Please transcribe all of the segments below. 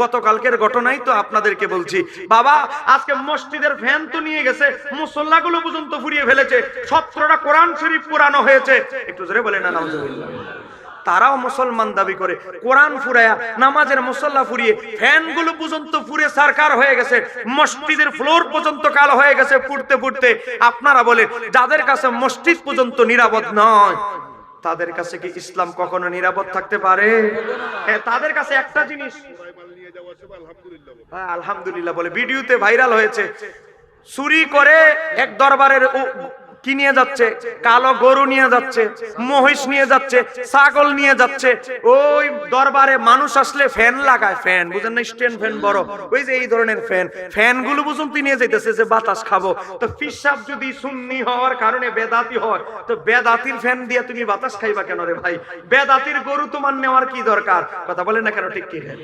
গতকালকের ঘটনাই তো আপনাদেরকে বলছি। বাবা, আজকে মসজিদের ফ্যান তো নিয়ে গেছে, মুসল্লাগুলো পর্যন্ত ফুরিয়ে ফেলেছে, সতেরোটা কোরআন শরীফ পুরানো হয়েছে। একটু জোরে বলে না তারাও মুসলমান দাবি করে, কোরআন ফুরায়া, নামাজের মুসল্লা ফুরিয়ে, ফ্যানগুলো পর্যন্ত ফুরে সরকার হয়ে গেছে, মসজিদের ফ্লোর পর্যন্ত কালো হয়ে গেছে ফুটতে ফুটতে আপনারা বলে যাদের কাছে মসজিদ পর্যন্ত নিরাপদ নয় তাদের কাছে কি ইসলাম কখনো নিরাপদ থাকতে পারে? হ্যাঁ, তাদের কাছে একটা জিনিস। হ্যাঁ, আলহামদুলিল্লাহ বলে ভিডিওতে ভাইরাল হয়েছে। চুরি করে এক দরবারের কি নিয়ে যাচ্ছে? কালো গরু নিয়ে যাচ্ছে, মহিষ নিয়ে যাচ্ছে, ছাগল নিয়ে যাচ্ছে। ওই দরবারে মানুষ আসলে ফ্যান লাগায়, ফ্যান, বুঝেন না, স্ট্যান্ড ফ্যান বড়। ওই যে এই ধরনের ফ্যান ফ্যানগুলো বুঝুন নিয়ে যাইতেছে যে বাতাস খাব। তো পিসাব যদি সুন্নি হওয়ার কারণে বেদাতি হয়, তো বেদাতির ফ্যান দিয়ে তুমি বাতাস খাইবা কেন রে ভাই? বেদাতির গরু তোমার নেওয়ার কি দরকার? কথা বলেন না কেন, ঠিক কি? হ্যাঁ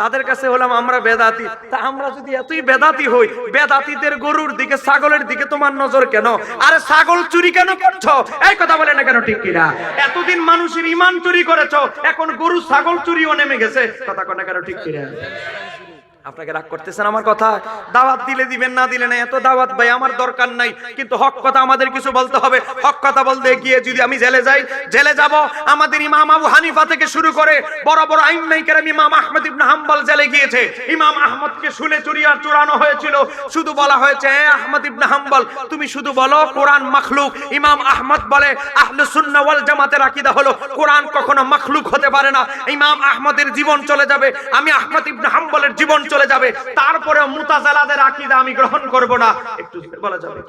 তাদের কাছে হলাম আমরা বেদাতি। তা আমরা যদি এতই বেদাতি হই, বেদাতিদের গরুর দিকে, ছাগলের দিকে তোমার নজর কেন? আরে ছাগল চুরি কেন করছ? এই কথা বলে না কেন ঠিক কিনা? এতদিন মানুষের ইমান চুরি করেছ, এখন গরু, ছাগল চুরিও নেমে গেছে। কথা কেন ঠিক কিনা? আপনাকে রাগ করতেছেন আমার কথা? দাওয়াত দিলে দিবেন, না দিলে না এত দাওয়াত ভাই, আমার দরকার নাই। কিন্তু হক কথা আমাদের কিছু বলতে হবে। হক কথা বলতে গিয়ে যদি আমি জেলে যাই, জেলে যাব, আমাদের ইমাম আবু হানিফা থেকে শুরু করে বড় বড় আইন কেরাম ইমাম আহমদ ইবনে হাম্বল জেলে গিয়েছে। ইমাম আহমদকে শুলে চুরিয়া চুরানো হয়েছিল। শুধু বলা হয়েছে, "এ আহমদ ইবনে হাম্বল, তুমি শুধু বলো, কোরআন মাখলুক। ইমাম আহমদ বলে, আহলে সুন্নাহ ওয়াল জামাতের আকীদা হলো, কোরআন কখনো মাখলুক হতে পারে না। ইমাম আহমদের জীবন চলে যাবে। আমি আহমদ ইবনে হাম্বলের জীবন চলে যাবে। তারপরে মুতাজালাদের আকীদা আমি গ্রহণ করব না। একটু বলা যাবে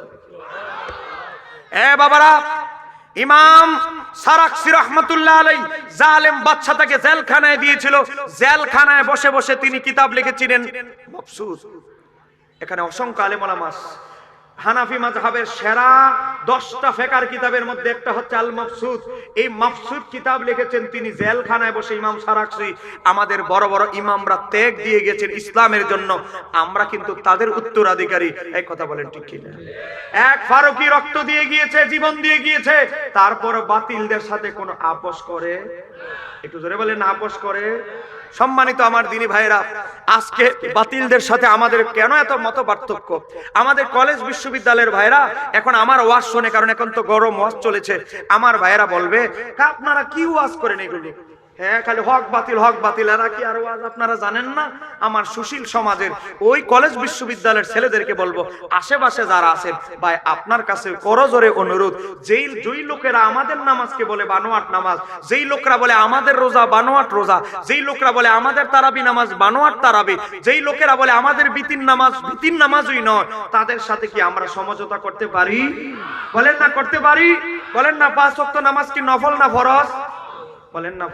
এ বাবারা, ইমাম সারাকসি রহমতুল্লাহ আলাই জালেম বাদশা তাকে জেলখানায় দিয়েছিল। জেলখানায় বসে বসে তিনি কিতাব লিখেছিলেন। এখানে অসংখ্য আলেমাস হানাফি মাযহাবের সেরা দশটা ফেকার কিতাবের মধ্যে একটা হচ্ছে আল মাফসুদ এই মাফসুদ কিতাব লিখেছেন তিনি জেলখানায় বসে ইমাম সারাকসি। আমাদের বড় বড় ইমামরা ত্যাগ দিয়ে গেছেন ইসলামের জন্য। আমরা কিন্তু তাদের উত্তরাধিকারী। এই কথা বলেন ঠিক কিনা? এক ফারুকি রক্ত দিয়ে গিয়েছে, জীবন দিয়ে গিয়েছে। তারপর বাতিলদের সাথে কোনো আপোষ করে? একটু জোরে বলেন আপোষ করে? সম্মানিত আমার দিনী ভাইরা আজকে বাতিলদের সাথে আমাদের কেন এত মত পার্থক্য? আমাদের কলেজ বিশ্ববিদ্যালয়ের ভাইরা এখন আমার ওয়াজ শোনে, কারণ এখন তো গরম ওয়াজ চলেছে। আমার ভাইরা বলবে আপনারা কি ওয়াজ করেন এগুলি? হ্যাঁ খালি হক বাতিল, হক আর আপনারা সুশীল সমাজের ওই ভাই, আপনার কাছে আমাদের রোজা বানোয়াট রোজা, যেই লোকরা বলে আমাদের তারাবি নামাজ বানোয়াট তারাবি, যেই লোকেরা বলে আমাদের বিতিন নামাজ বিতিন নামাজই নয়, তাদের সাথে কি আমরা সমঝোতা করতে পারি? বলেন না, করতে পারি? বলেন না, পাঁচ নামাজ কি নফল না ফরজ? বলেন না,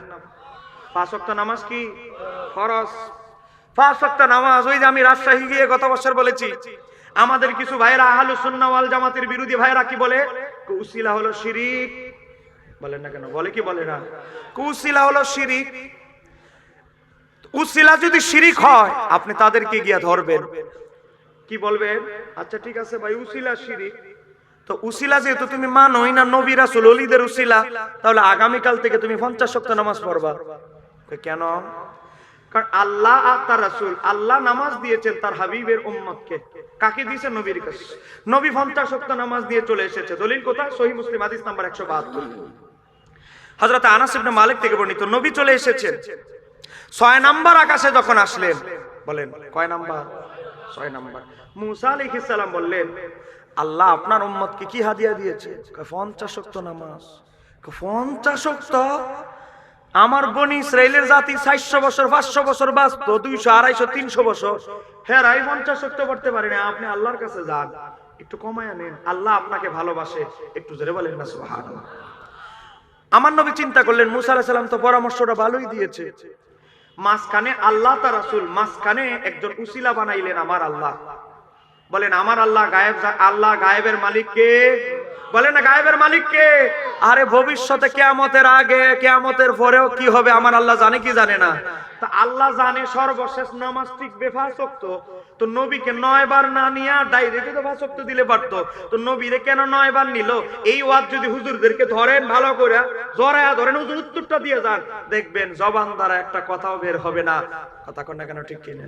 পাঁচ ওয়াক্ত নামাজ কি ফরজ? পাঁচ ওয়াক্ত নামাজ, ওই যে আমি রাজশাহী গিয়ে গত বছর বলেছি, আমাদের কিছু ভাইরা আহলু সুন্নাহ ওয়াল জামাতের বিরোধী ভাইরা কি বলে? কুসিলা হলো শিরিক। বলেন না কেন, বলে কি বলে না? কুসিলা হলো শিরিক। উসিলা যদি শিরিক হয়, আপনি তাদেরকে গিয়া ধরবেন। কি বলবেন? আচ্ছা ঠিক আছে ভাই, উসিলা শিরিক। তো উসিলা যেহেতু তুমি মানোই না, নবী রাসূল ওলিদের উসিলা, তাহলে আগামীকাল থেকে তুমি পঞ্চাশ শক্ত নামাজ পড়বা। কেন? কারণ আল্লাহ আর তার রাসূল, আল্লাহ নামাজ দিয়েছেন তার হাবিবের উম্মতকে। কাকে নবীর কাছে। নবী পঞ্চাশ শক্ত নামাজ দিয়ে চলে এসেছে। দলিল সহি মুসলিম নাম্বার একশো বাহাত্তর। হযরত আনাস মালিক থেকে বর্ণিত, নবী চলে এসেছেন। ছয় নাম্বার আকাশে যখন আসলেন, বলেন, কয় নাম্বার? ছয় নাম্বার। মুসা আলাইহিস বললেন আল্লাহ আপনার উম্মতকে কি হাদিয়া দিয়েছে? পঞ্চাশ শক্ত নামাজ। পঞ্চাশ শক্ত? আমার বনি ইসরায়েলের জাতি চারশো বছর, পাঁচশো বছর বাঁচত, দুইশো, আড়াইশো, তিনশো বছর। হ্যাঁ রাই পঞ্চাশ করতে পারি না, আপনি আল্লাহর কাছে যান। একটু কমায় আনেন আল্লাহ আপনাকে ভালোবাসে। একটু জোরে বলেন না, সুবহানাল্লাহ। আমার নবী চিন্তা করলেন, মুসা সালাম তো পরামর্শটা ভালোই দিয়েছে। মাঝখানে আল্লাহ তার রাসূল, মাঝখানে একজন উসিলা বানাইলেন আমার আল্লাহ। বলেন, আমার আল্লাহ গায়েব আল্লাহ গায়েবের মালিক কে? বলেন গায়েবের মালিক কে? আরে, ভবিষ্যতে কেয়ামতের আগে, কেয়ামতের পরেও কি হবে, আমার আল্লাহ জানে কি জানে না। তা আল্লাহ জানে, সর্বশেষ নামাজ ঠিক বেফাসক্ত। তো নবীকে নয় বার না নিয়ে ডাইরেক্ট তো দিলে পারতো। তো নবীরে কেন নয় বার নিল? এই ওয়াজ যদি হুজুরদেরকে ধরেন, ভালো করে জরায়া ধরেন, হুজুর উত্তরটা দিয়ে যান। দেখবেন জবান দ্বারা একটা কথাও বের হবে না। কথা কোন না কেন, ঠিক কিনা?